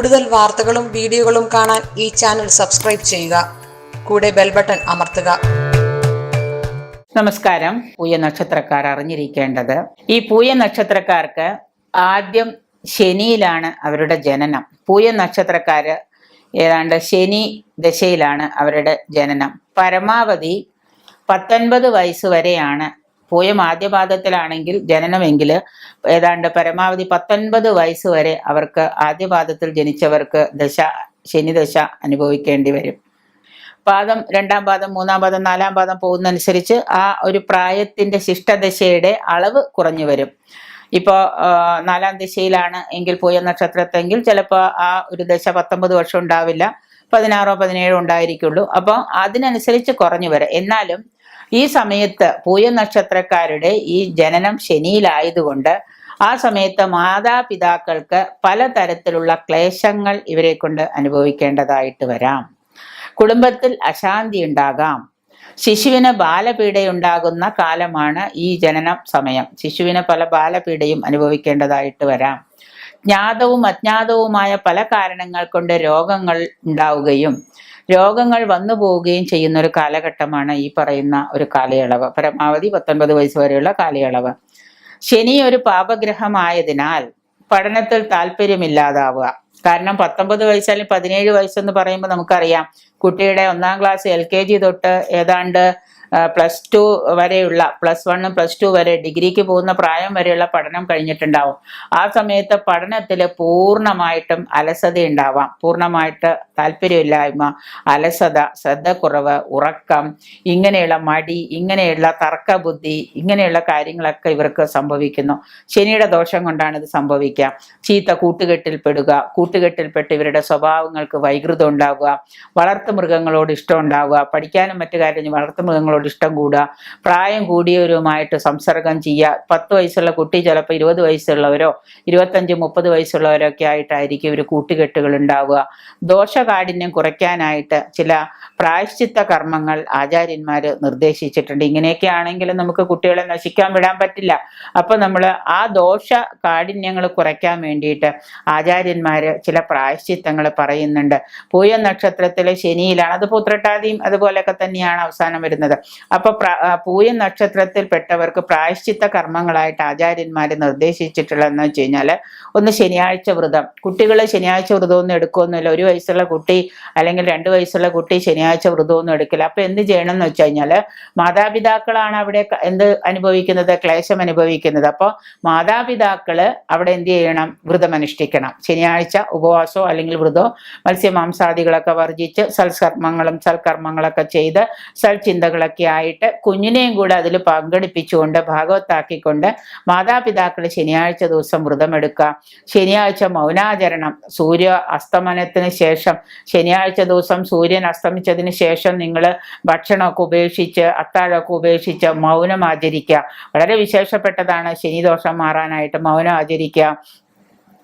കൂടുതൽ വാർത്തകളും വീഡിയോകളും കാണാൻ ഈ ചാനൽ സബ്സ്ക്രൈബ് ചെയ്യുക. കൂടെ ബെൽ ബട്ടൺ അമർത്തുക. നമസ്കാരം. പൂയ നക്ഷത്രക്കാർ അറിഞ്ഞിരിക്കേണ്ടത്. ഈ പൂയ നക്ഷത്രക്കാർക്ക് ആദ്യം ശനിയിലാണ് അവരുടെ ജനനം. പൂയ നക്ഷത്രക്കാര് ഏതാണ്ട് ശനി ദശയിലാണ് അവരുടെ ജനനം. പരമാവധി പത്തൊൻപത് വയസ്സ് വരെയാണ് പൂയം ആദ്യപാദത്തിലാണെങ്കിൽ ജനനമെങ്കിൽ ഏതാണ്ട് പരമാവധി പത്തൊൻപത് വയസ്സ് വരെ അവർക്ക് ആദ്യപാദത്തിൽ ജനിച്ചവർക്ക് ദശ ശനിദശ അനുഭവിക്കേണ്ടി വരും. പാദം രണ്ടാം പാദം മൂന്നാം പാദം നാലാം പാദം പോകുന്നതനുസരിച്ച് ആ ഒരു പ്രായത്തിന്റെ ശിഷ്ടദശയുടെ അളവ് കുറഞ്ഞു വരും. ഇപ്പോൾ നാലാം ദിശയിലാണ് എങ്കിൽ പൂയ നക്ഷത്രത്തെങ്കിൽ ചിലപ്പോൾ ആ ഒരു ദശ പത്തൊമ്പത് വർഷം ഉണ്ടാവില്ല. പതിനാറോ പതിനേഴോ ഉണ്ടായിരിക്കുള്ളൂ. അപ്പോൾ അതിനനുസരിച്ച് കുറഞ്ഞു വരാം. എന്നാലും ഈ സമയത്ത് പൂയ നക്ഷത്രക്കാരുടെ ഈ ജനനം ശനിയിലായതുകൊണ്ട് ആ സമയത്ത് മാതാപിതാക്കൾക്ക് പലതരത്തിലുള്ള ക്ലേശങ്ങൾ ഇവരെ കൊണ്ട് അനുഭവിക്കേണ്ടതായിട്ട് വരാം. കുടുംബത്തിൽ അശാന്തി ഉണ്ടാകാം. ശിശുവിന് ബാലപീഡയുണ്ടാകുന്ന കാലമാണ് ഈ ജനനം സമയം. ശിശുവിന് പല ബാലപീഡയും അനുഭവിക്കേണ്ടതായിട്ട് വരാം. ജ്ഞാതവും അജ്ഞാതവുമായ പല കാരണങ്ങൾ കൊണ്ട് രോഗങ്ങൾ ഉണ്ടാവുകയും രോഗങ്ങൾ വന്നു പോവുകയും ചെയ്യുന്ന ഒരു കാലഘട്ടമാണ് ഈ പറയുന്ന ഒരു കാലയളവ്. പരമാവധി പത്തൊൻപത് വയസ്സ് വരെയുള്ള കാലയളവ്. ശനി ഒരു പാപഗ്രഹമായതിനാൽ പഠനത്തിൽ താല്പര്യമില്ലാതാവുക. കാരണം പത്തൊമ്പത് വയസ്സ് അല്ലെങ്കിൽ പതിനേഴ് വയസ്സെന്ന് പറയുമ്പോൾ നമുക്കറിയാം കുട്ടിയുടെ ഒന്നാം ക്ലാസ് എൽ കെ ജി തൊട്ട് ഏതാണ്ട് പ്ലസ് ടു വരെയുള്ള പ്ലസ് വണ്ണും പ്ലസ് ടു വരെ ഡിഗ്രിക്ക് പോകുന്ന പ്രായം വരെയുള്ള പഠനം കഴിഞ്ഞിട്ടുണ്ടാവും. ആ സമയത്ത് പഠനത്തിൽ പൂർണമായിട്ടും അലസത ഉണ്ടാവാം പൂർണമായിട്ട് താല്പര്യമില്ലായ്മ അലസത ശ്രദ്ധക്കുറവ് ഉറക്കം ഇങ്ങനെയുള്ള മടി ഇങ്ങനെയുള്ള തർക്കബുദ്ധി ഇങ്ങനെയുള്ള കാര്യങ്ങളൊക്കെ ഇവർക്ക് സംഭവിക്കുന്നു. ശനിയുടെ ദോഷം കൊണ്ടാണ് ഇത് സംഭവിക്കുക. ചീത്ത കൂട്ടുകെട്ടിൽ പെടുക കൂട്ടുകെട്ടിൽപ്പെട്ട് ഇവരുടെ സ്വഭാവങ്ങൾക്ക് വൈകൃതം ഉണ്ടാവുക വളർത്തു മൃഗങ്ങളോട് ഇഷ്ടം ഉണ്ടാവുക പഠിക്കാനും മറ്റു കാര്യം വളർത്തു മൃഗങ്ങളോട് ഇഷ്ടം കൂടുക പ്രായം കൂടിയവരുമായിട്ട് സംസർഗം ചെയ്യുക പത്ത് വയസ്സുള്ള കുട്ടി ചിലപ്പോൾ ഇരുപത് വയസ്സുള്ളവരോ ഇരുപത്തഞ്ച് മുപ്പത് വയസ്സുള്ളവരോ ഒക്കെ ആയിട്ടായിരിക്കും ഇവർ കൂട്ടുകെട്ടുകൾ ഉണ്ടാവുക. ദോഷകാഠിന്യം കുറയ്ക്കാനായിട്ട് ചില പ്രായശ്ചിത്ത കർമ്മങ്ങൾ ആചാര്യന്മാർ നിർദ്ദേശിച്ചിട്ടുണ്ട്. ഇങ്ങനെയൊക്കെ ആണെങ്കിലും നമുക്ക് കുട്ടികളെ നശിക്കാൻ വിടാൻ പറ്റില്ല. അപ്പൊ നമ്മൾ ആ ദോഷ കാഠിന്യങ്ങൾ കുറയ്ക്കാൻ വേണ്ടിയിട്ട് ആചാര്യന്മാർ ചില പ്രായശ്ചിത്തങ്ങൾ പറയുന്നുണ്ട്. പൂയ നക്ഷത്രത്തിലെ ശനിയിലാണ് അത് പുത്രട്ടാതിയും അതുപോലെയൊക്കെ തന്നെയാണ് അവസാനം വരുന്നത്. അപ്പൊ പൂയ നക്ഷത്രത്തിൽ പെട്ടവർക്ക് നക്ഷത്രത്തിൽപ്പെട്ടവർക്ക് പ്രായശ്ചിത്ത കർമ്മങ്ങളായിട്ട് ആചാര്യന്മാർ നിർദ്ദേശിച്ചിട്ടുള്ളതെന്ന് വെച്ച് കഴിഞ്ഞാൽ ഒന്ന് ശനിയാഴ്ച വ്രതം. കുട്ടികൾ ശനിയാഴ്ച വ്രതമൊന്നും എടുക്കുമൊന്നുമില്ല ഒരു വയസ്സുള്ള കുട്ടി അല്ലെങ്കിൽ രണ്ട് വയസ്സുള്ള കുട്ടി ശനിയാഴ്ച വ്രതമൊന്നും എടുക്കില്ല. അപ്പൊ എന്ത് ചെയ്യണം എന്ന് വെച്ച് കഴിഞ്ഞാൽ മാതാപിതാക്കളാണ് അവിടെ എന്ത് അനുഭവിക്കുന്നത്? ക്ലേശം അനുഭവിക്കുന്നത്. അപ്പോൾ മാതാപിതാക്കൾ അവിടെ എന്ത് ചെയ്യണം? വ്രതം അനുഷ്ഠിക്കണം. ശനിയാഴ്ച ഉപവാസോ അല്ലെങ്കിൽ വ്രതമോ മത്സ്യമാംസാദികളൊക്കെ വർജിച്ച് സൽകർമ്മങ്ങളും സൽക്കർമ്മങ്ങളൊക്കെ ചെയ്ത് സൽചിന്തകളൊക്കെ ആയിട്ട് കുഞ്ഞിനെയും കൂടെ അതിൽ പങ്കെടുപ്പിച്ചുകൊണ്ട് ഭാഗവത്താക്കിക്കൊണ്ട് മാതാപിതാക്കൾ ശനിയാഴ്ച ദിവസം വ്രതമെടുക്കുക. ശനിയാഴ്ച മൗനാചരണം. സൂര്യ അസ്തമനത്തിന് ശേഷം ശനിയാഴ്ച ദിവസം സൂര്യൻ അസ്തമിച്ചതിന് ശേഷം നിങ്ങൾ ഭക്ഷണമൊക്കെ ഉപേക്ഷിച്ച് അത്താഴമൊക്കെ ഉപേക്ഷിച്ച് മൗനം ആചരിക്കുക. വളരെ വിശേഷപ്പെട്ടതാണ് ശനി ദോഷം മാറാനായിട്ട് മൗനം ആചരിക്കുക.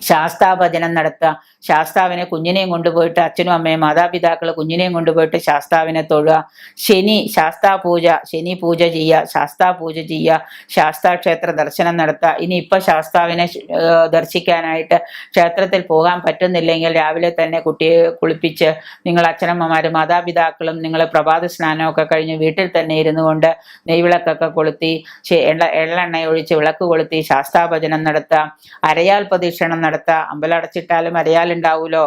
ശാസ്താഭജനം നടത്തുക. ശാസ്താവിനെ കുഞ്ഞിനെയും കൊണ്ടുപോയിട്ട് അച്ഛനും അമ്മയും മാതാപിതാക്കൾ കുഞ്ഞിനെയും കൊണ്ടുപോയിട്ട് ശാസ്താവിനെ തൊഴുക. ശനി ശാസ്താ പൂജ ശനി പൂജ ചെയ്യുക ശാസ്താ പൂജ ചെയ്യുക ശാസ്താ ക്ഷേത്ര ദർശനം നടത്തുക. ഇനി ഇപ്പൊ ശാസ്താവിനെ ദർശിക്കാനായിട്ട് ക്ഷേത്രത്തിൽ പോകാൻ പറ്റുന്നില്ലെങ്കിൽ രാവിലെ തന്നെ കുട്ടിയെ കുളിപ്പിച്ച് നിങ്ങൾ അച്ഛനമ്മമാരും മാതാപിതാക്കളും നിങ്ങൾ പ്രഭാത സ്നാനമൊക്കെ കഴിഞ്ഞ് വീട്ടിൽ തന്നെ ഇരുന്നു കൊണ്ട് നെയ്വിളക്കൊക്കെ കൊളുത്തി എള്ള എള്ളെണ്ണ ഒഴിച്ച് വിളക്ക് കൊളുത്തി ശാസ്താഭജനം നടത്തുക. അരയാൽ പ്രദക്ഷിണം നടത്തുക അമ്പലം അടച്ചിട്ടാലും അരയാലുണ്ടാവൂലോ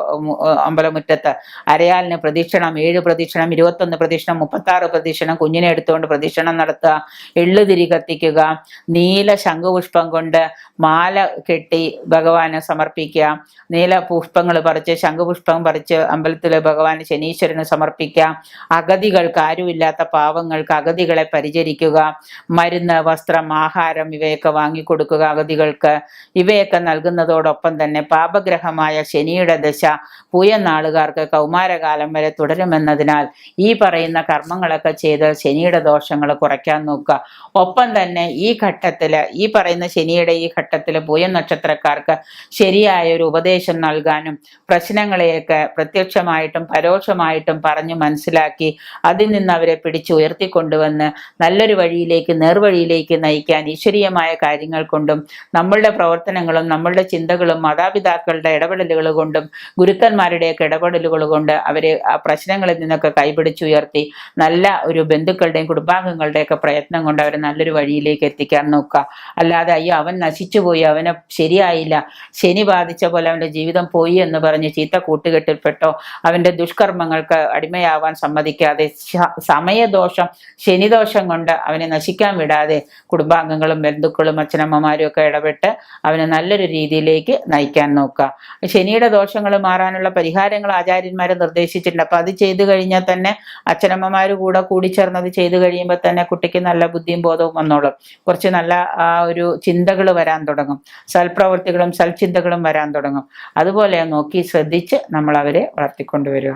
അമ്പലമുറ്റത്ത്. അരയാലിന് പ്രദക്ഷിണം ഏഴ് പ്രദക്ഷിണം ഇരുപത്തൊന്ന് പ്രദക്ഷിണം മുപ്പത്താറ് പ്രദക്ഷിണം കുഞ്ഞിനെ എടുത്തുകൊണ്ട് പ്രദക്ഷിണം നടത്തുക. എള്ളുതിരി കത്തിക്കുക. നീല ശംഖുപുഷ്പം കൊണ്ട് മാല കെട്ടി ഭഗവാന് സമർപ്പിക്കുക. നീല പുഷ്പങ്ങൾ പറിച്ച് ശംഖുപുഷ്പം പറിച്ച് അമ്പലത്തിൽ ഭഗവാന് ശനീശ്വരന് സമർപ്പിക്കുക. അഗതികൾക്ക് ആരുമില്ലാത്ത പാവങ്ങൾക്ക് അഗതികളെ പരിചരിക്കുക. മരുന്ന് വസ്ത്രം ആഹാരം ഇവയൊക്കെ വാങ്ങിക്കൊടുക്കുക അഗതികൾക്ക്. ഇവയൊക്കെ നൽകുന്നതോടൊപ്പം തന്നെ പാപഗ്രഹമായ ശനിയുടെ ദശ പൂയനാളുകാർക്ക് കൗമാരകാലം വരെ തുടരുമെന്നതിനാൽ ഈ പറയുന്ന കർമ്മങ്ങളൊക്കെ ചെയ്ത് ശനിയുടെ ദോഷങ്ങൾ കുറയ്ക്കാൻ നോക്കുക. ഒപ്പം തന്നെ ഈ ഘട്ടത്തിൽ ഈ പറയുന്ന ശനിയുടെ ഈ ഘട്ടത്തിൽ പൂയ നക്ഷത്രക്കാർക്ക് ശരിയായ ഒരു ഉപദേശം നൽകാനും പ്രശ്നങ്ങളെയൊക്കെ പ്രത്യക്ഷമായിട്ടും പരോക്ഷമായിട്ടും പറഞ്ഞു മനസ്സിലാക്കി അതിൽ നിന്ന് അവരെ പിടിച്ചു ഉയർത്തിക്കൊണ്ടുവന്ന് നല്ലൊരു വഴിയിലേക്ക് നേർവഴിയിലേക്ക് നയിക്കാൻ ഈശ്വരീയമായ കാര്യങ്ങൾ കൊണ്ടും നമ്മളുടെ പ്രവർത്തനങ്ങളും നമ്മളുടെ ചിന്തകളും കൊണ്ടും മാതാപിതാക്കളുടെ ഇടപെടലുകൾ കൊണ്ടും ഗുരുക്കന്മാരുടെയൊക്കെ ഇടപെടലുകൾ കൊണ്ട് അവരെ ആ പ്രശ്നങ്ങളിൽ നിന്നൊക്കെ കൈപിടിച്ചുയർത്തി നല്ല ഒരു ബന്ധുക്കളുടെയും കുടുംബാംഗങ്ങളുടെയൊക്കെ പ്രയത്നം കൊണ്ട് അവരെ നല്ലൊരു വഴിയിലേക്ക് എത്തിക്കാൻ നോക്കുക. അല്ലാതെ അയ്യോ അവൻ നശിച്ചുപോയി അവനെ ശരിയായില്ല ശനി ബാധിച്ച പോലെ അവന്റെ ജീവിതം പോയി എന്ന് പറഞ്ഞ് ചീത്ത കൂട്ടുകെട്ടിൽപ്പെട്ടോ അവന്റെ ദുഷ്കർമ്മങ്ങൾക്ക് അടിമയാവാൻ സമ്മതിക്കാതെ സമയദോഷം ശനിദോഷം കൊണ്ട് അവനെ നശിക്കാൻ വിടാതെ കുടുംബാംഗങ്ങളും ബന്ധുക്കളും അച്ഛനമ്മമാരും ഒക്കെ ഇടപെട്ട് അവനെ നല്ലൊരു രീതിയിലേക്ക് നയിക്കാൻ നോക്കുക. ശനിയുടെ ദോഷങ്ങൾ മാറാനുള്ള പരിഹാരങ്ങൾ ആചാര്യന്മാർ നിർദ്ദേശിച്ചിട്ടുണ്ട്. അപ്പൊ അത് ചെയ്തു കഴിഞ്ഞാൽ തന്നെ അച്ഛനമ്മമാർ കൂടെ കൂടിച്ചേർന്നത് ചെയ്തു കഴിയുമ്പോൾ തന്നെ കുട്ടിക്ക് നല്ല ബുദ്ധിയും ബോധവും വന്നോളും. കുറച്ച് നല്ല ആ ഒരു ചിന്തകൾ വരാൻ തുടങ്ങും. സൽപ്രവൃത്തികളും സൽചിന്തകളും വരാൻ തുടങ്ങും. അതുപോലെ നോക്കി ശ്രദ്ധിച്ച് നമ്മൾ അവരെ വളർത്തിക്കൊണ്ടുവരിക.